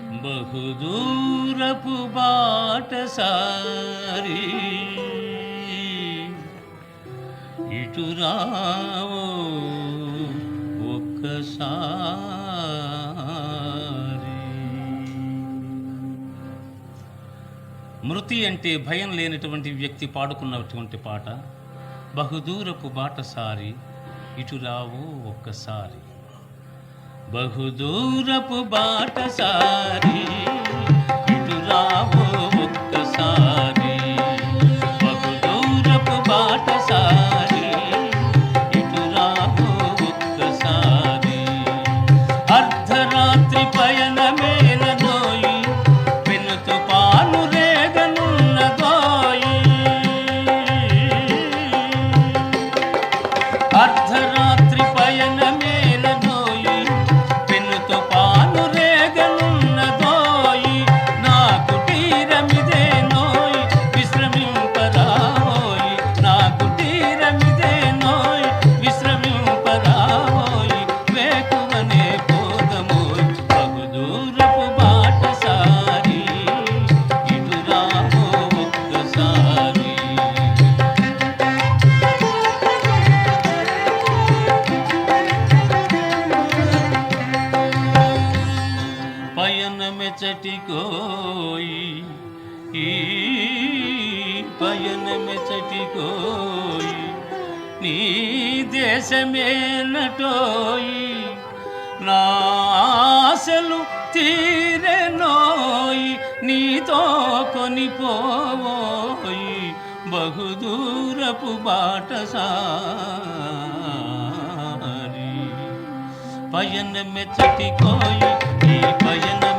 బహుదూరపు బాటసారి. ఇటు ఒక్కసారి. మృతి అంటే భయం లేనటువంటి వ్యక్తి పాడుకున్నటువంటి పాట. బహుదూరపు బాటసారి ఇటు రావు ఒక్కసారి. బహుదూరపు బాటసారి ఇటు రావు ఒక్కసారి బహుదూరపు బాటసారి ఇటు రావు ఒక్కసారి అర్ధరాత్రి పయనమేల పయనమెచటికోయి ఈ పయనమెచటికోయి నీ దేశమేనటోయి నా ఆశలు తీరెనోయి నీతో కొనిపోవోయి బహుదూరపు பயணம் மெச்சட்டி கோயில் நீ பயணம்